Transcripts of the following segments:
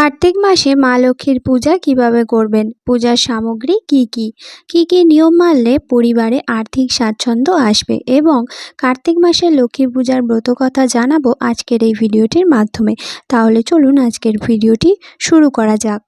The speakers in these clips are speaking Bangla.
কার্তিক মাসে মা লক্ষ্মীর পূজা কীভাবে করবেন? পূজার সামগ্রী কি কি? কি কি নিয়ম মানলে পরিবারে আর্থিক স্বাচ্ছন্দ্য আসবে? এবং কার্তিক মাসে লক্ষ্মী পূজার ব্রত কথা জানাব আজকের এই ভিডিওটির মাধ্যমে। তাহলে চলুন আজকের ভিডিওটি শুরু করা যাক।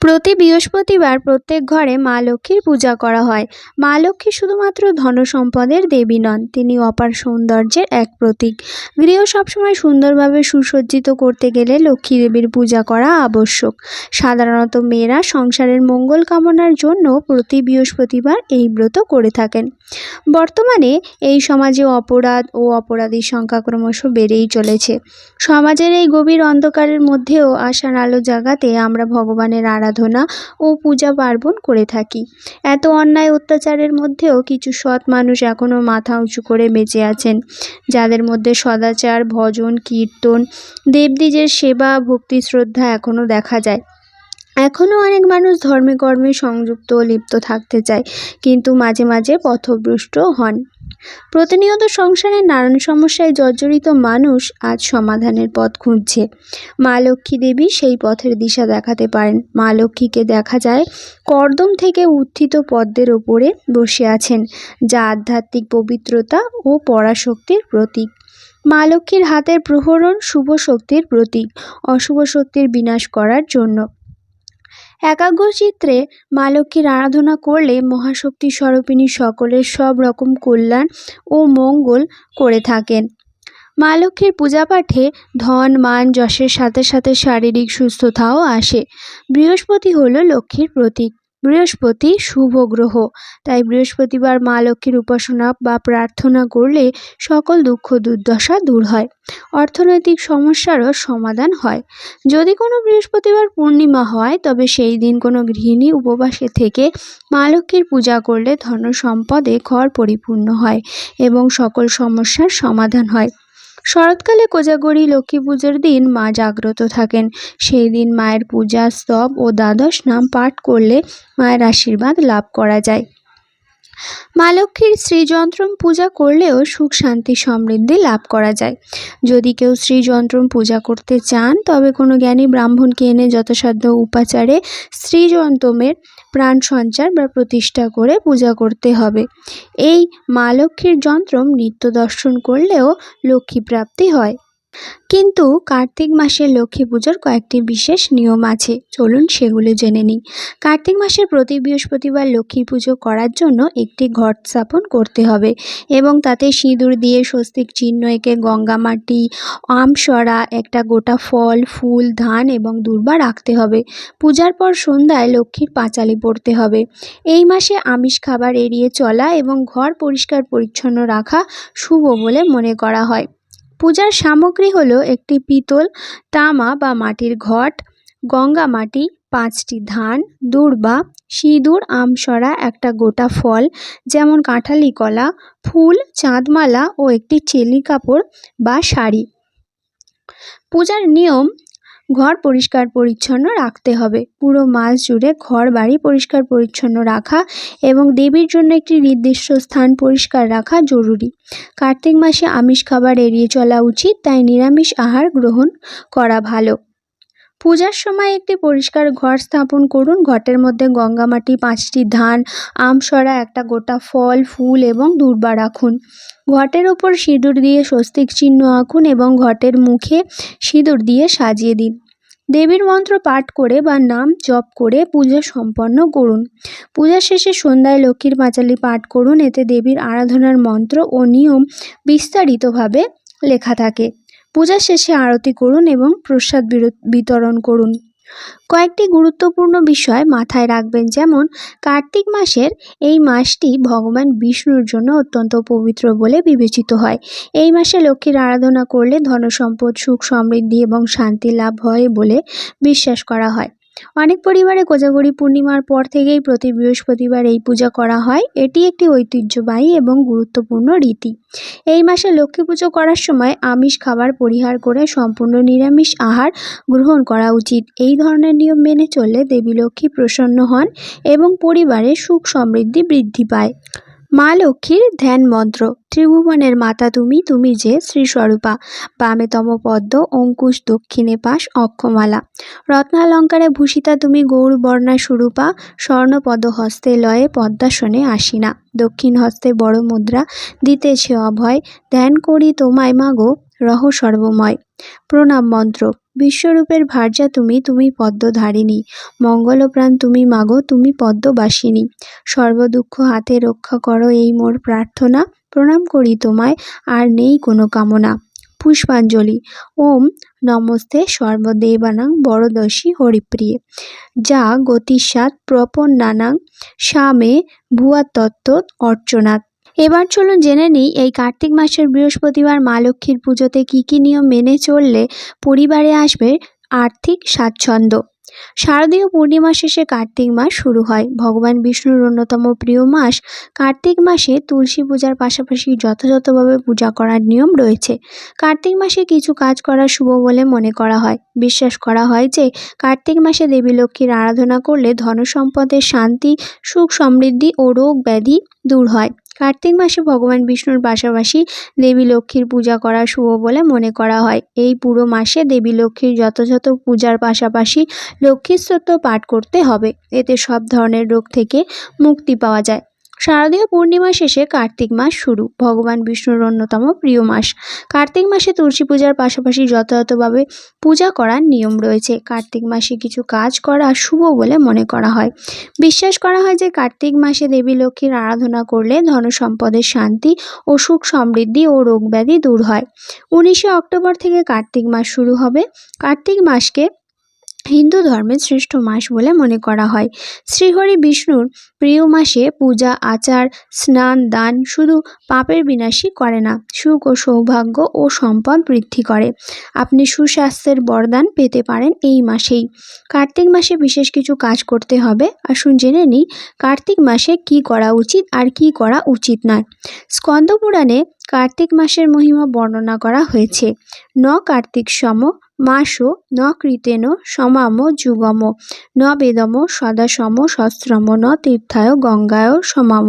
প্রতি বৃহস্পতিবার প্রত্যেক ঘরে মা লক্ষ্মীর পূজা করা হয়। মা লক্ষ্মী শুধুমাত্র ধনসম্পদের দেবী নন, তিনি অপার সৌন্দর্যের এক প্রতীক। গৃহ সবসময় সুন্দরভাবে সুসজ্জিত করতে গেলে লক্ষ্মী দেবীর পূজা করা আবশ্যক। সাধারণত মেয়েরা সংসারের মঙ্গল কামনার জন্য প্রতি বৃহস্পতিবার এই ব্রত করে থাকেন। বর্তমানে এই সমাজে অপরাধ ও অপরাধীর সংখ্যা ক্রমশ বেড়েই চলেছে। সমাজের এই গভীর অন্ধকারের মধ্যেও আশার আলো জাগাতে আমরা ভগবানের আরাধনা ও পূজা পার্বণ করে থাকি। এত অন্যায় অত্যাচারের মধ্যেও কিছু সৎ মানুষ এখনও মাথা উঁচু করে বেঁচে আছেন, যাদের মধ্যে সদাচার, ভজন, কীর্তন, দেবদ্বীজের সেবা, ভক্তি, শ্রদ্ধা এখনও দেখা যায়। এখনও অনেক মানুষ ধর্মে কর্মে সংযুক্ত, লিপ্ত থাকতে চায়, কিন্তু মাঝে মাঝে পথভ্রষ্ট হন। প্রতিনিয়ত সংসারে নানান সমস্যায় জর্জরিত মানুষ আজ সমাধানের পথ খুঁজছে। মা লক্ষ্মী দেবী সেই পথের দিশা দেখাতে পারেন। মা লক্ষ্মীকে দেখা যায় কর্দম থেকে উত্থিত পদ্মের ওপরে বসে আছেন, যা আধ্যাত্মিক পবিত্রতা ও পরাশক্তির প্রতীক। মা লক্ষ্মীর হাতের প্রহরণ শুভ শক্তির প্রতীক, অশুভ শক্তির বিনাশ করার জন্য। একাগ্র চিত্রে মা লক্ষ্মীর আরাধনা করলে মহাশক্তি স্বরূপিনী সকলের সব রকম কল্যাণ ও মঙ্গল করে থাকেন। মা লক্ষ্মীর পূজা পাঠে ধন, মান, যশের সাথে সাথে শারীরিক সুস্থতাও আসে। বৃহস্পতি হলো লক্ষ্মীর প্রতীক। বৃহস্পতি শুভ গ্রহ। তাই বৃহস্পতিবার মা লক্ষ্মীর উপাসনা বা প্রার্থনা করলে সকল দুঃখ দুর্দশা দূর হয়। অর্থনৈতিক সমস্যারও সমাধান হয়। যদি কোনো বৃহস্পতিবার পূর্ণিমা হয়, তবে সেই দিন কোনো গৃহিণী উপবাসে থেকে মা লক্ষ্মীর পূজা করলে ধন সম্পদে ঘর পরিপূর্ণ হয় এবং সকল সমস্যার সমাধান হয়। শরৎকালে কোজাগরি, লক্ষ্মী পুজোর দিন মা জাগ্রত থাকেন। সেই দিন মায়ের পূজা, স্তব ও দ্বাদশ নাম পাঠ করলে মায়ের আশীর্বাদ লাভ করা যায়। মা লক্ষ্মীর শ্রীযন্ত্রম পূজা করলেও সুখ শান্তি সমৃদ্ধি লাভ করা যায়। যদি কেউ শ্রীযন্ত্রম পূজা করতে চান, তবে কোনো জ্ঞানী ব্রাহ্মণকে এনে যথাসাধ্য উপাচারে শ্রীযন্ত্রমের প্রাণ সঞ্চার বা প্রতিষ্ঠা করে পূজা করতে হবে। এই মা লক্ষ্মীর যন্ত্রম নিত্য দর্শন করলেও লক্ষ্মী প্রাপ্তি হয়। কিন্তু কার্তিক মাসে লক্ষ্মী পুজোর কয়েকটি বিশেষ নিয়ম আছে। চলুন সেগুলো জেনে নিই। কার্তিক মাসের প্রতি বৃহস্পতিবার লক্ষ্মী পুজো করার জন্য একটি ঘট স্থাপন করতে হবে এবং তাতে সিঁদুর দিয়ে স্বস্তিক চিহ্ন এঁকে গঙ্গা মাটি, আমসরা, একটা গোটা ফল, ফুল, ধান এবং দুর্বা রাখতে হবে। পূজার পর সন্ধ্যায় লক্ষ্মীর পাঁচালি পড়তে হবে। এই মাসে আমিষ খাবার এড়িয়ে চলা এবং ঘর পরিষ্কার পরিচ্ছন্ন রাখা শুভ বলে মনে করা হয়। পূজার সামগ্রী হলো একটি পিতল, তামা বা মাটির ঘট, গঙ্গা মাটি, পাঁচটি ধান, দূর্বা, সিঁদুর আমসরা একটা গোটা ফল, যেমন কাঁঠালি কলা, ফুল, চাঁদমালা ও একটি চেলি কাপড় বা শাড়ি। পূজার নিয়ম ঘর পরিষ্কার পরিচ্ছন্ন রাখতে হবে। পুরো মাস জুড়ে ঘর বাড়ি পরিষ্কার পরিচ্ছন্ন রাখা এবং দেবীর জন্য একটি নির্দিষ্ট স্থান পরিষ্কার রাখা জরুরি। কার্তিক মাসে আমিষ খাবার এড়িয়ে চলা উচিত, তাই নিরামিষ আহার গ্রহণ করা ভালো। পূজার সময় একটি পরিষ্কার ঘর স্থাপন করুন। ঘটের মধ্যে গঙ্গা মাটি, পাঁচটি ধান আমসরা একটা গোটা ফল, ফুল এবং দূর্বা রাখুন। ঘটের ওপর সিঁদুর দিয়ে স্বস্তিক চিহ্ন আঁকুন এবং ঘটের মুখে সিঁদুর দিয়ে সাজিয়ে দিন। দেবীর মন্ত্র পাঠ করে বা নাম জপ করে পূজা সম্পন্ন করুন। পূজা শেষে সন্ধ্যায় লক্ষ্মীর পাঁচালি পাঠ করুন। এতে দেবীর আরাধনার মন্ত্র ও নিয়ম বিস্তারিতভাবে লেখা থাকে। পূজা শেষে আরতি করুন এবং প্রসাদ বিতরণ করুন। কয়েকটি গুরুত্বপূর্ণ বিষয় মাথায় রাখবেন, যেমন কার্তিক মাসের এই মাসটি ভগবান বিষ্ণুর জন্য অত্যন্ত পবিত্র বলে বিবেচিত হয়। এই মাসে লক্ষ্মীর আরাধনা করলে ধনসম্পদ, সুখ সমৃদ্ধি এবং শান্তি লাভ হয় বলে বিশ্বাস করা হয়। অনেক পরিবারে কোজাগরী পূর্ণিমার পর থেকেই প্রতি বৃহস্পতিবার এই পূজা করা হয়। এটি একটি ঐতিহ্যবাহী এবং গুরুত্বপূর্ণ রীতি। এই মাসে লক্ষ্মী পুজো করার সময় আমিষ খাবার পরিহার করে সম্পূর্ণ নিরামিষ আহার গ্রহণ করা উচিত। এই ধরনের নিয়ম মেনে চললে দেবী লক্ষ্মী প্রসন্ন হন এবং পরিবারে সুখ সমৃদ্ধি বৃদ্ধি পায়। মা লক্ষ্মীর ধ্যান মন্ত্র। ত্রিভুবনের মাতা তুমি তুমি যে শ্রীস্বরূপা। বামেতম পদ্ম অঙ্কুশ দক্ষিণে পাশ, অক্ষমালা। রত্নালঙ্কারে ভূষিতা তুমি গৌর বর্ণা স্বরূপা। স্বর্ণপদ হস্তে লয়ে পদ্মাসনে আসিনা। দক্ষিণ হস্তে বড় মুদ্রা দিতেছে অভয়। ধ্যান করি তোমায় মাগো রহ সর্বময়। প্রণাম মন্ত্র। বিশ্বরূপের ভার্যা তুমি তুমি পদ্ম পদ্মধারিণী। মঙ্গলপ্রাণ তুমি মাগো, তুমি পদ্মবাসিনী। সর্বদুঃখ হাতে রক্ষা করো এই মোর প্রার্থনা। প্রণাম করি তোমায়, আর নেই কোনো কামনা। পুষ্পাঞ্জলি। ওম নমস্তে সর্বদেবানাং বড়দশী হরিপ্রিয়ে। যা গতিসাত প্রপন্নানাং স্বামে ভুয়া তত্ত্ব অর্চনাথ এবার চলুন জেনে নিই, এই কার্তিক মাসের বৃহস্পতিবার মা লক্ষ্মীর পুজোতে কী কী নিয়ম মেনে চললে পরিবারে আসবে আর্থিক স্বাচ্ছন্দ্য। শারদীয় পূর্ণিমা শেষে কার্তিক মাস শুরু হয়। ভগবান বিষ্ণুর অন্যতম প্রিয় মাস কার্তিক মাসে তুলসী পূজার পাশাপাশি যথাযথভাবে পূজা করার নিয়ম রয়েছে। কার্তিক মাসে কিছু কাজ করা শুভ বলে মনে করা হয়। বিশ্বাস করা হয় যে কার্তিক মাসে দেবী লক্ষ্মীর আরাধনা করলে ধনসম্পদের শান্তি, সুখ সমৃদ্ধি ও রোগ ব্যাধি দূর হয়। কার্তিক মাসে ভগবান বিষ্ণুর পাশাপাশি দেবী লক্ষ্মীর পূজা করা শুভ বলে মনে করা হয়। এই পুরো মাসে দেবী লক্ষ্মীর যথাযথ পূজার পাশাপাশি লক্ষ্মীর স্তোত্র পাঠ করতে হবে। এতে সব ধরনের রোগ থেকে মুক্তি পাওয়া যায়। শারদীয় পূর্ণিমা শেষে কার্তিক মাস শুরু, ভগবান বিষ্ণুর অন্যতম প্রিয় মাস। কার্তিক মাসে তুলসী পূজার পাশাপাশি যথাযথভাবে পূজা করার নিয়ম রয়েছে। কার্তিক মাসে কিছু কাজ করা শুভ বলে মনে করা হয়। বিশ্বাস করা হয় যে কার্তিক মাসে দেবী লক্ষ্মীর আরাধনা করলে ধনসম্পদের শান্তি ও সুখ সমৃদ্ধি ও রোগ ব্যাধি দূর হয়। উনিশে অক্টোবর থেকে কার্তিক মাস শুরু হবে। কার্তিক মাসকে হিন্দু ধর্মের শ্রেষ্ঠ মাস বলে মনে করা হয়। শ্রীহরি বিষ্ণুর প্রিয় মাসে পূজা, আচার, স্নান, দান শুধু পাপের বিনাশই করে না, সুখ ও সৌভাগ্য ও সম্পদ বৃদ্ধি করে। আপনি সুস্বাস্থ্যের বরদান পেতে পারেন এই মাসেই। কার্তিক মাসে বিশেষ কিছু কাজ করতে হবে। আসুন জেনে নিই, কার্তিক মাসে কি করা উচিত আর কি করা উচিত নয়। স্কন্দ পুরাণে কার্তিক মাসের মহিমা বর্ণনা করা হয়েছে। ন কার্তিক সম, মাসো, ন কৃতেন, সমাম, যুগম, ন বেদম, সদাসম, সশ্রম, ন তীর্থায়, গঙ্গায়, সমাম।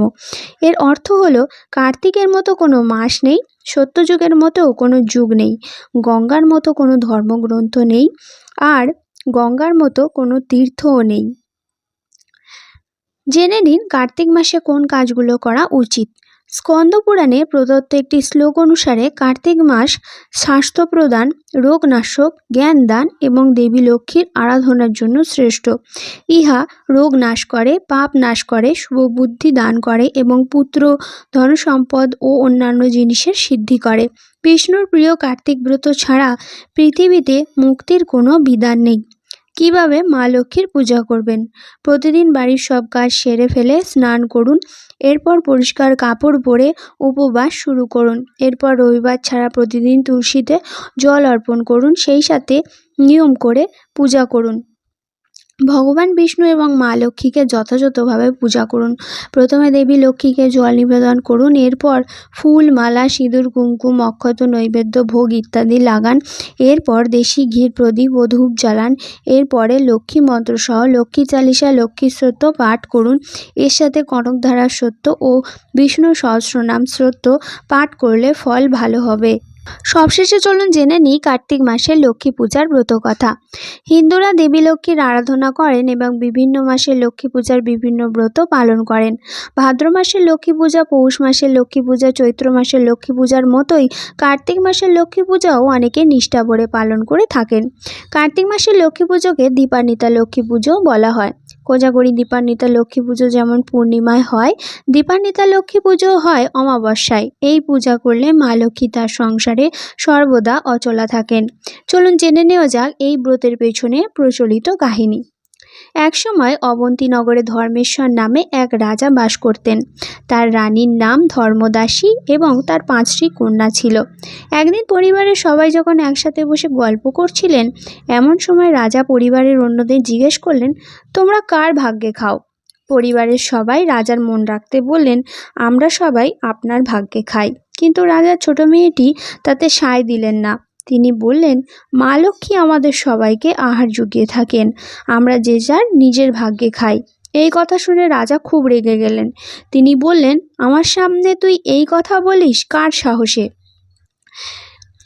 এর অর্থ হলো, কার্তিকের মতো কোনো মাস নেই, সত্যযুগের মতো কোনো যুগ নেই, গঙ্গার মতো কোনো ধর্মগ্রন্থ নেই, আর গঙ্গার মতো কোনো তীর্থও নেই। জেনে নিন কার্তিক মাসে কোন কাজগুলো করা উচিত। স্কন্দ পুরাণে প্রদত্ত একটি শ্লোক অনুসারে কার্তিক মাস স্বাস্থ্য প্রদান রোগনাশক জ্ঞান দান এবং দেবী লক্ষ্মীর আরাধনার জন্য শ্রেষ্ঠ। ইহা রোগ নাশ করে, পাপ নাশ করে, শুভ বুদ্ধি দান করে এবং পুত্র, ধনসম্পদ ও অন্যান্য জিনিসের সিদ্ধি করে। বিষ্ণুর প্রিয় কার্তিক ব্রত ছাড়া পৃথিবীতে মুক্তির কোনো বিধান নেই। কীভাবে মা লক্ষ্মীর পূজা করবেন? প্রতিদিন বাড়ির সব কাজ সেরে ফেলে স্নান করুন, এরপর পরিষ্কার কাপড় পরে উপবাস শুরু করুন। এরপর রবিবার ছাড়া প্রতিদিন তুলসীতে জল অর্পণ করুন, সেই সাথে নিয়ম করে পূজা করুন। ভগবান বিষ্ণু এবং মা লক্ষ্মীকে যথাযথভাবে পূজা করুন। প্রথমে দেবী লক্ষ্মীকে জল নিবেদন করুন, এরপর ফুল, মালা, সিঁদুর, কুমকুম, অক্ষত, নৈবেদ্য, ভোগ ইত্যাদি লাগান। এরপর দেশি ঘির, প্রদীপ ও ধূপ জ্বালান। এরপরে লক্ষ্মী মন্ত্রসহ লক্ষ্মী চালিসা লক্ষ্মী স্রোত পাঠ করুন। এর সাথে কনকধারা সত্য ও বিষ্ণু সহস্রনাম স্রোত পাঠ করলে ফল ভালো হবে। সবশেষে চলুন জেনে নিই কার্তিক মাসের লক্ষ্মী পূজার ব্রত কথা। হিন্দুরা দেবী লক্ষ্মীর আরাধনা করেন এবং বিভিন্ন মাসে লক্ষ্মী পূজার বিভিন্ন ব্রত পালন করেন। ভাদ্র মাসের লক্ষ্মী পূজা, পৌষ মাসের লক্ষ্মী পূজা, চৈত্র মাসের লক্ষ্মী পূজার মতোই কার্তিক মাসের লক্ষ্মী পূজাও অনেকে নিষ্ঠা ভরে পালন করে থাকেন। কার্তিক মাসের লক্ষ্মী পুজোকে দীপান্বিতা লক্ষ্মী পুজোও বলা হয়। কোজাগরী, দীপান্বিতা, লক্ষ্মী পুজো যেমন পূর্ণিমায় হয়, দীপান্বিতা, লক্ষ্মী পুজো হয় অমাবস্যায়। এই পূজা করলে মা লক্ষ্মী তার সংসারে সর্বদা অচলা থাকেন। চলুন জেনে নেওয়া যাক এই ব্রতের পেছনে প্রচলিত কাহিনী। একসময় অবন্তীনগরে ধর্মেশ্বর নামে এক রাজা বাস করতেন। তার রানীর নাম ধর্মদাসী এবং তার পাঁচটি কন্যা ছিল। একদিন পরিবারের সবাই যখন একসাথে বসে গল্প করছিলেন, এমন সময় রাজা পরিবারের অন্যদের জিজ্ঞেস করলেন, তোমরা কার ভাগ্যে খাও? পরিবারের সবাই রাজার মন রাখতে বললেন, আমরা সবাই আপনার ভাগ্যে খাই। কিন্তু রাজার ছোট মেয়েটি তাতে সায় দিলেন না। তিনি বললেন, মা লক্ষ্মী আমাদের সবাইকে আহার জুগিয়ে থাকেন, আমরা যে যার নিজের ভাগ্যে খাই। এই কথা শুনে রাজা খুব রেগে গেলেন। তিনি বললেন, আমার সামনে তুই এই কথা বলিস, কার সাহসে?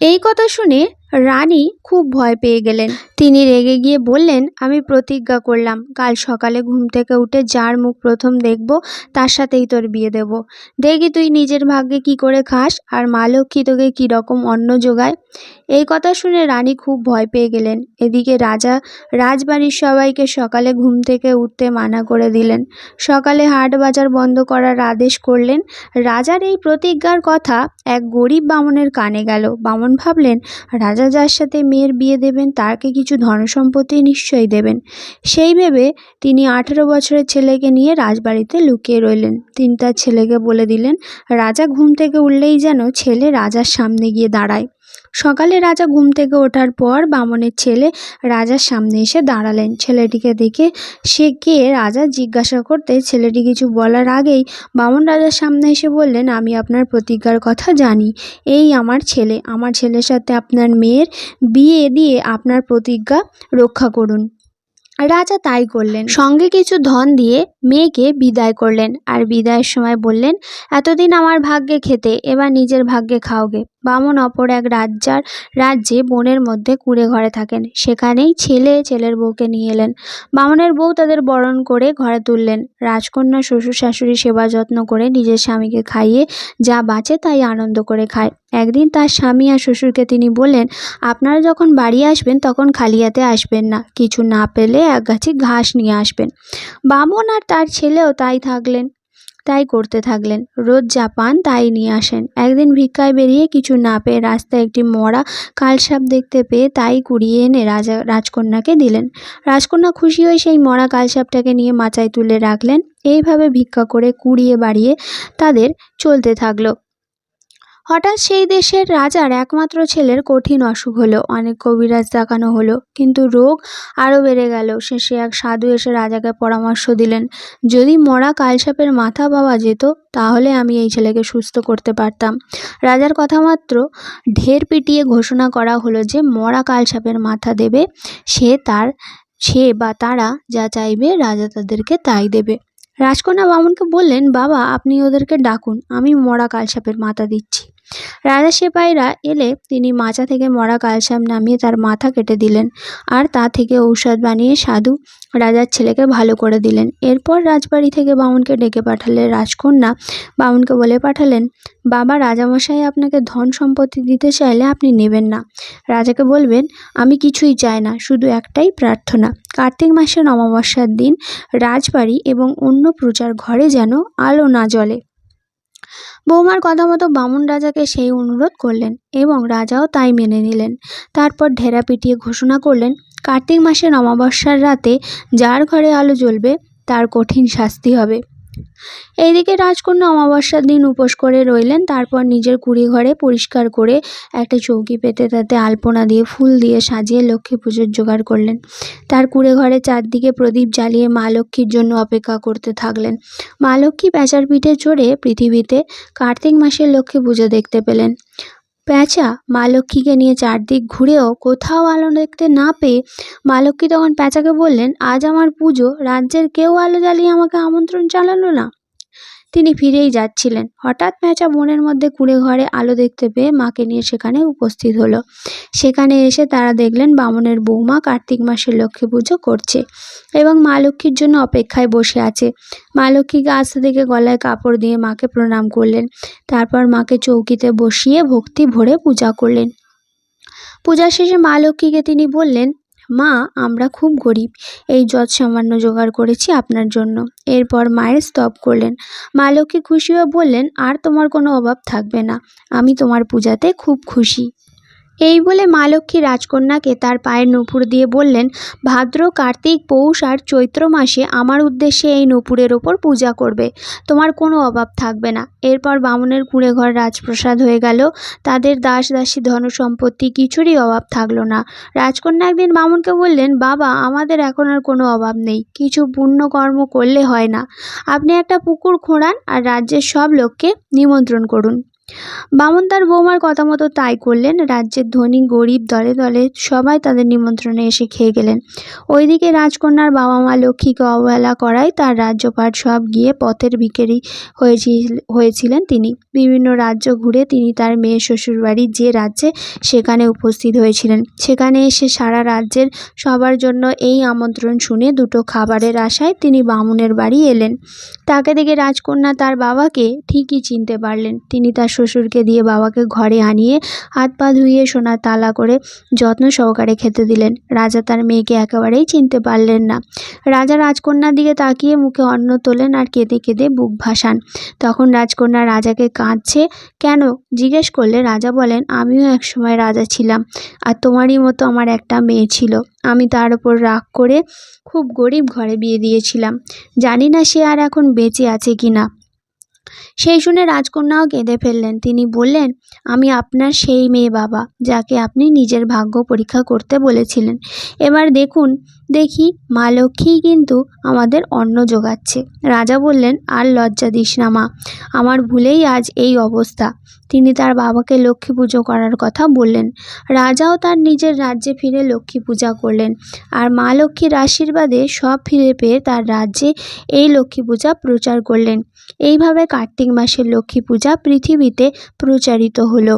এই কথা শুনে রানী খুব ভয় পেয়ে গেলেন। তিনি রেগে গিয়ে বললেন, আমি প্রতিজ্ঞা করলাম, কাল সকালে ঘুম থেকে উঠে যার মুখ প্রথম দেখব, তার সাথেই তোর বিয়ে দেব। দেখি তুই নিজের ভাগ্যে কি করে খাস, আর মা লক্ষ্মী তোকে কীরকম অন্ন যোগায়? এই কথা শুনে রানী খুব ভয় পেয়ে গেলেন। এদিকে রাজা, রাজবাড়ির সবাইকে সকালে ঘুম থেকে উঠতে মানা করে দিলেন। সকালে হাট বাজার বন্ধ করার আদেশ করলেন। রাজার এই প্রতিজ্ঞার কথা এক গরিব বামনের কানে গেল। বামন ভাবলেন, রাজা যার সাথে মেয়ের বিয়ে দেবেন তাকে কিছু ধনসম্পত্তি নিশ্চয়ই দেবেন। সেই ভেবে তিনি আঠেরো বছরের ছেলেকে নিয়ে রাজবাড়িতে লুকিয়ে রইলেন। তিনি তার ছেলেকে বলে দিলেন, রাজা ঘুম থেকে উঠলেই যেন ছেলে রাজার সামনে গিয়ে দাঁড়ায়। সকালে রাজা ঘুম থেকে ওঠার পর বামনের ছেলে রাজার সামনে এসে দাঁড়ালেন। ছেলেটিকে দেখে সে কে? রাজা জিজ্ঞাসা করতে ছেলেটি কিছু বলার আগেই বামন রাজার সামনে এসে বললেন, আমি আপনার প্রতিজ্ঞার কথা জানি। এই আমার ছেলে। আমার ছেলের সাথে আপনার মেয়ের বিয়ে দিয়ে আপনার প্রতিজ্ঞা রক্ষা করুন। রাজা তাই করলেন। সঙ্গে কিছু ধন দিয়ে মেয়েকে বিদায় করলেন আর বিদায়ের সময় বললেন, এতদিন আমার ভাগ্যে খেতে, এবার নিজের ভাগ্যে খাওগে। বামন অপর এক রাজ্যার রাজ্যে বনের মধ্যে কুড়ে ঘরে থাকেন। সেখানেই ছেলে ছেলের বউকে নিয়ে এলেন। বামনের বউ তাদের বরণ করে ঘরে তুললেন। রাজকন্যা, শ্বশুর শাশুড়ি সেবা যত্ন করে নিজের স্বামীকে খাইয়ে যা বাঁচে তাই আনন্দ করে খায়। একদিন তার স্বামী আর শ্বশুরকে তিনি বললেন, আপনারা যখন বাড়ি আসবেন তখন খালিয়াতে আসবেন না। কিছু না পেলে এক গাছি ঘাস নিয়ে আসবেন। বামন আর তার ছেলেও তাই থাকলেন, তাই করতে থাকলেন। রোজ যা পান তাই নিয়ে আসেন। একদিন ভিক্ষায় বেরিয়ে কিছু না পেয়ে রাস্তায় একটি মরা কালসাপ দেখতে পেয়ে তাই কুড়িয়ে এনে রাজা, রাজকন্যাকে দিলেন। রাজকন্যা খুশি হয়ে সেই মরা কালসাপটাকে নিয়ে মাচায় তুলে রাখলেন। এইভাবে ভিক্ষা করে কুড়িয়ে বাড়িয়ে তাদের চলতে থাকল। হঠাৎ সেই দেশের রাজার একমাত্র ছেলের কঠিন অসুখ হলো, অনেক কবিরাজ দেখানো হলো। কিন্তু রোগ আরও বেড়ে গেল। শেষে এক সাধু এসে রাজাকে পরামর্শ দিলেন, যদি মরা কালসাপের মাথা পাওয়া যেত, তাহলে আমি এই ছেলেকে সুস্থ করতে পারতাম। রাজার কথা মাত্র ঢের পিটিয়ে ঘোষণা করা হলো যে মরা কালসাপের মাথা দেবে, সে তার, সে বা তারা যা চাইবে রাজা তাদেরকে তাই দেবে। রাজকন্যা বামনকে বললেন বাবা আপনি ওদেরকে ডাকুন আমি মরা কালসাপের মাথা দিচ্ছি। রাজা সেপাইরা এলে তিনি মাচা থেকে মরা কালসাপ নামিয়ে তার মাথা কেটে দিলেন আর তা থেকে ঔষধ বানিয়ে সাধু রাজার ছেলেকে ভালো করে দিলেন। এরপর রাজবাড়ি থেকে বামুনকে ডেকে পাঠালে রাজকন্যা বামুনকে বলে পাঠালেন, বাবা রাজামশাই আপনাকে ধন সম্পত্তি দিতে চাইলে আপনি নেবেন না। রাজাকে বলবেন, আমি কিছুই চাই না, শুধু একটাই প্রার্থনা। কার্তিক মাসের অমাবস্যার দিন রাজবাড়ি এবং অন্য প্রচার ঘরে যেন আলো না জ্বলে। বৌমার কথা মতো বামুন রাজাকে সেই অনুরোধ করলেন এবং রাজাও তাই মেনে নিলেন। তারপর ঢেরা পিটিয়ে ঘোষণা করলেন, কার্তিক মাসের অমাবস্যার রাতে যার ঘরে আলো জ্বলবে, তার কঠিন শাস্তি হবে। এইদিকে রাজকন্যা অমাবস্যার দিন উপোস করে রইলেন, তারপর নিজের কুড়ি ঘরে পরিষ্কার করে একটা চৌকি পেতে তাতে আলপনা দিয়ে ফুল দিয়ে সাজিয়ে লক্ষ্মী পুজোর জোগাড় করলেন। তার কুড়ে ঘরে চারদিকে প্রদীপ জ্বালিয়ে মা লক্ষ্মীর জন্য অপেক্ষা করতে থাকলেন। মা লক্ষ্মী পেঁচার পিঠে চড়ে পৃথিবীতে কার্তিক মাসের লক্ষ্মী পুজো দেখতে পেলেন। প্যাঁচা মা লক্ষ্মীকে নিয়ে চারদিক ঘুরেও কোথাও আলো দেখতে না পেয়ে মা লক্ষ্মী তখন প্যাঁচাকে বললেন, আজ আমার পুজো, রাজ্যের কেউ আলো জ্বালিয়ে আমাকে আমন্ত্রণ জানালো না। তিনি ফিরেই যাচ্ছিলেন। হঠাৎ প্যাঁচা বনের মধ্যে কুঁড়ে ঘরে আলো দেখতে পেয়ে মাকে নিয়ে সেখানে উপস্থিত হলো। সেখানে এসে তারা দেখলেন বামনের বৌমা কার্তিক মাসের লক্ষ্মী পুজো করছে এবং মা লক্ষ্মীর জন্য অপেক্ষায় বসে আছে। মা লক্ষ্মীকে আস্তে থেকে গলায় কাপড় দিয়ে মাকে প্রণাম করলেন। তারপর মাকে চৌকিতে বসিয়ে ভক্তি ভরে পূজা করলেন। পূজা শেষে মা লক্ষ্মীকে তিনি বললেন মা, আমরা খুব গরিব। এই যত সামান্য জোগাড় করেছি আপনার জন্য। এরপর মায়ের স্তব করলেন। মা লক্ষ্মী খুশি হয়ে বললেন, আর তোমার কোনো অভাব থাকবে না। আমি তোমার পূজাতে খুব খুশি। এই বলে মা লক্ষ্মী রাজকন্যাকে তার পায়ের নূপুর দিয়ে বললেন, ভাদ্র, কার্তিক, পৌষ আর চৈত্র মাসে আমার উদ্দেশ্যে এই নূপুরের ওপর পূজা করবে। তোমার কোনো অভাব থাকবে না। এরপর বামুনের কুঁড়ে ঘর রাজপ্রসাদ হয়ে গেল। তাদের দাস দাসী ধন সম্পত্তি কিছুরই অভাব থাকল না। রাজকন্যা একদিন বামুনকে বললেন, বাবা, আমাদের এখন আর কোনো অভাব নেই। কিছু পুণ্যকর্ম করলে হয় না। আপনি একটা পুকুর খোঁড়ান আর রাজ্যের সব লোককে নিমন্ত্রণ করুন। বামন তার বৌমার কথা মতো তাই করলেন। রাজ্যের ধনী, গরিব, দলে দলে সবাই তাদের নিমন্ত্রণে এসে খেয়ে গেলেন। ওইদিকে রাজকন্যার বাবা মা লক্ষ্মীকে অবহেলা করায় তার রাজ্যপাট সব গিয়ে পথের হয়েছিল হয়েছিলেন তিনি। বিভিন্ন রাজ্য ঘুরে তিনি তার মেয়ে শ্বশুরবাড়ি যে রাজ্যে সেখানে উপস্থিত হয়েছিলেন। সেখানে এসে সারা রাজ্যের সবার জন্য এই আমন্ত্রণ শুনে দুটো খাবারের আশায় তিনি বামুনের বাড়ি এলেন। তাকে দেখে রাজকন্যা তার বাবাকে ঠিকই চিনতে পারলেন। তিনি তার শ্বশুরকে দিয়ে বাবাকে ঘরে আনিয়ে হাত পা ধুইয়ে সোনার তালা করে যত্ন সহকারে খেতে দিলেন। রাজা তার মেয়েকে একেবারেই চিনতে পারলেন না। রাজা রাজকন্যার দিকে তাকিয়ে মুখে অন্ন তোলেন আর কেঁদে কেঁদে বুক ভাসান। তখন রাজকন্যা রাজাকে কাঁদছে, কেন? জিজ্ঞেস করলে রাজা বলেন, আমিও একসময় রাজা ছিলাম আর তোমারই মতো আমার একটা মেয়ে ছিল। আমি তার ওপর রাগ করে খুব গরিব ঘরে বিয়ে দিয়েছিলাম। জানি না সে আর এখন বেঁচে আছে কি না সেই শুনে রাজকন্যাও কেঁদে ফেললেন। তিনি বললেন, আমি আপনার সেই মেয়ে বাবা, যাকে আপনি নিজের ভাগ্য পরীক্ষা করতে বলেছিলেন। এবার দেখুন দেখি মা লক্ষ্মী কিন্তু আমাদের অন্ন যোগাচ্ছে। রাজা বললেন, আর লজ্জা দিস না মা, আমার ভুলেই আজ এই অবস্থা। তিনি তার বাবাকে লক্ষ্মী পুজো করার কথা বললেন। রাজাও তার নিজের রাজ্যে ফিরে লক্ষ্মী পূজা করলেন আর মা লক্ষ্মীর আশীর্বাদে সব ফিরে পেয়ে তার রাজ্যে এই লক্ষ্মী পূজা প্রচার করলেন। এইভাবে কার্তিক মাসের লক্ষ্মী পূজা পৃথিবীতে প্রচারিত হলো।